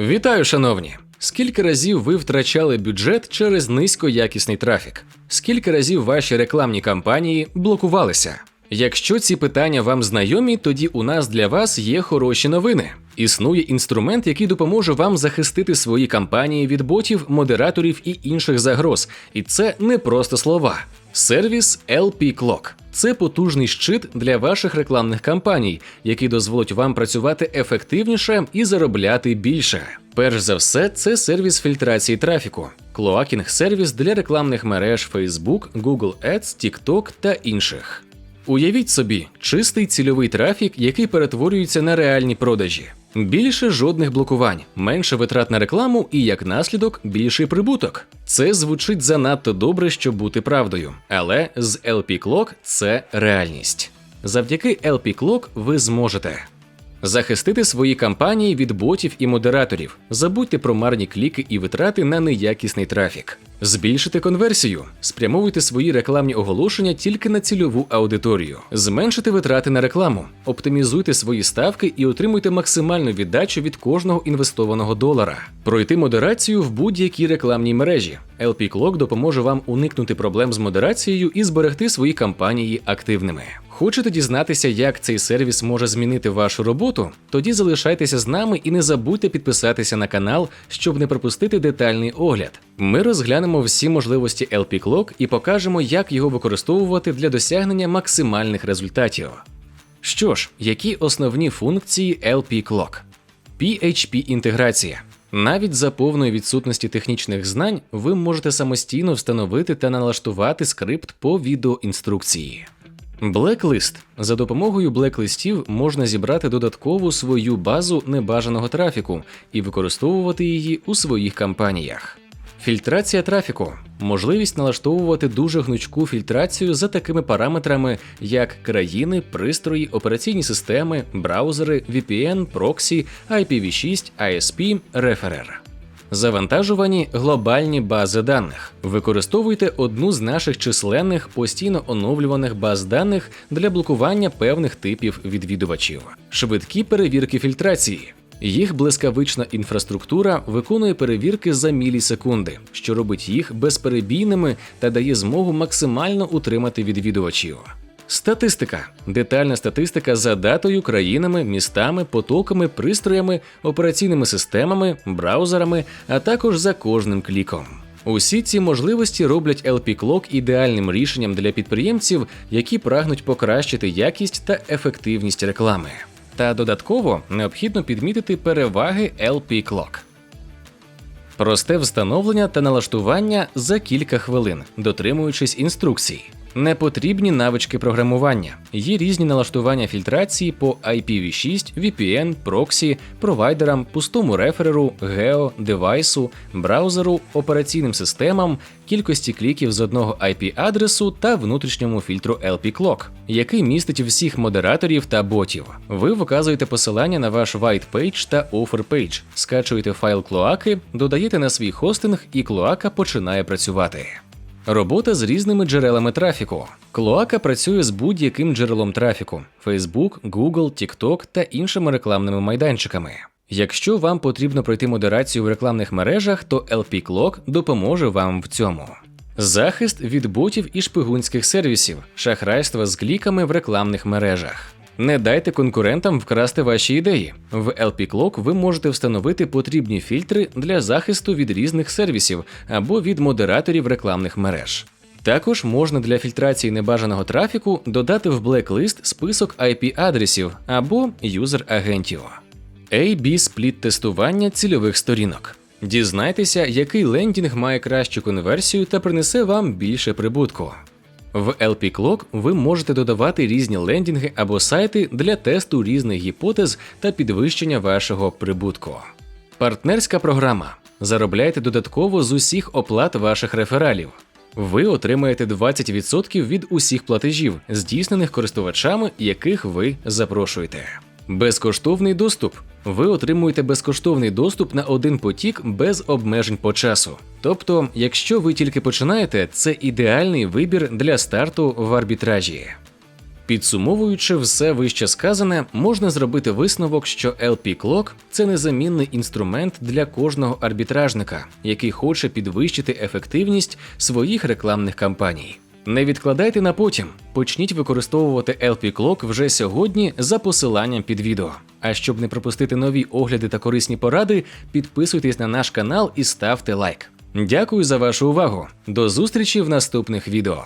Вітаю, шановні! Скільки разів ви втрачали бюджет через низькоякісний трафік? Скільки разів ваші рекламні кампанії блокувалися? Якщо ці питання вам знайомі, тоді у нас для вас є хороші новини. Існує інструмент, який допоможе вам захистити свої кампанії від ботів, модераторів і інших загроз. І це не просто слова. Сервіс LP Clock – це потужний щит для ваших рекламних кампаній, який дозволить вам працювати ефективніше і заробляти більше. Перш за все, це сервіс фільтрації трафіку, клоакінг сервіс для рекламних мереж Facebook, Google Ads, TikTok та інших. Уявіть собі, чистий цільовий трафік, який перетворюється на реальні продажі. Більше жодних блокувань, менше витрат на рекламу і як наслідок більший прибуток. Це звучить занадто добре, щоб бути правдою, але з LP Clock це реальність. Завдяки LP Clock ви зможете захистити свої кампанії від ботів і модераторів, забудьте про марні кліки і витрати на неякісний трафік. Збільшити конверсію, спрямовуйте свої рекламні оголошення тільки на цільову аудиторію, зменшити витрати на рекламу, оптимізуйте свої ставки і отримуйте максимальну віддачу від кожного інвестованого долара. Пройти модерацію в будь-якій рекламній мережі. LP Clock допоможе вам уникнути проблем з модерацією і зберегти свої кампанії активними. Хочете дізнатися, як цей сервіс може змінити вашу роботу? Тоді залишайтеся з нами і не забудьте підписатися на канал, щоб не пропустити детальний огляд. Ми розглянемо всі можливості LP Clock і покажемо, як його використовувати для досягнення максимальних результатів. Що ж, які основні функції LP Clock? PHP інтеграція. Навіть за повної відсутності технічних знань ви можете самостійно встановити та налаштувати скрипт по відеоінструкції. Блеклист за допомогою блеклистів можна зібрати додаткову свою базу небажаного трафіку і використовувати її у своїх кампаніях. Фільтрація трафіку можливість налаштовувати дуже гнучку фільтрацію за такими параметрами, як країни, пристрої, операційні системи, браузери, VPN, проксі, IPv6, ISP, реферер. Завантажувані глобальні бази даних. Використовуйте одну з наших численних постійно оновлюваних баз даних для блокування певних типів відвідувачів. Швидкі перевірки фільтрації. Їх блискавична інфраструктура виконує перевірки за мілісекунди, що робить їх безперебійними та дає змогу максимально утримати відвідувачів. Статистика детальна статистика за датою, країнами, містами, потоками, пристроями, операційними системами, браузерами, а також за кожним кліком. Усі ці можливості роблять LP Clock ідеальним рішенням для підприємців, які прагнуть покращити якість та ефективність реклами. Та додатково необхідно підмітити переваги LP Clock. Просте встановлення та налаштування за кілька хвилин, дотримуючись інструкцій. Непотрібні навички програмування. Є різні налаштування фільтрації по IPv6, VPN, проксі, провайдерам, пустому рефереру, гео, девайсу, браузеру, операційним системам, кількості кліків з одного IP-адресу та внутрішньому фільтру LP Clock, який містить всіх модераторів та ботів. Ви вказуєте посилання на ваш white page та offer page, скачуєте файл клоаки, додаєте на свій хостинг, і клоака починає працювати. Робота з різними джерелами трафіку. Клоака працює з будь-яким джерелом трафіку: Facebook, Google, TikTok та іншими рекламними майданчиками. Якщо вам потрібно пройти модерацію в рекламних мережах, то LP Clock допоможе вам в цьому. Захист від ботів і шпигунських сервісів, шахрайства з кліками в рекламних мережах. Не дайте конкурентам вкрасти ваші ідеї. В LP Clock ви можете встановити потрібні фільтри для захисту від різних сервісів або від модераторів рекламних мереж. Також можна для фільтрації небажаного трафіку додати в Blacklist список IP-адресів або юзер-агентів. A-B спліт тестування цільових сторінок. Дізнайтеся, який лендінг має кращу конверсію та принесе вам більше прибутку. В LP Clock ви можете додавати різні лендінги або сайти для тесту різних гіпотез та підвищення вашого прибутку. Партнерська програма. Заробляйте додатково з усіх оплат ваших рефералів. Ви отримаєте 20% від усіх платежів, здійснених користувачами, яких ви запрошуєте. Безкоштовний доступ. Ви отримуєте безкоштовний доступ на один потік без обмежень по часу. Тобто, якщо ви тільки починаєте, це ідеальний вибір для старту в арбітражі. Підсумовуючи все вище сказане, можна зробити висновок, що LP Clock – це незамінний інструмент для кожного арбітражника, який хоче підвищити ефективність своїх рекламних кампаній. Не відкладайте на потім, почніть використовувати LP Clock вже сьогодні за посиланням під відео. А щоб не пропустити нові огляди та корисні поради, підписуйтесь на наш канал і ставте лайк. Дякую за вашу увагу. До зустрічі в наступних відео.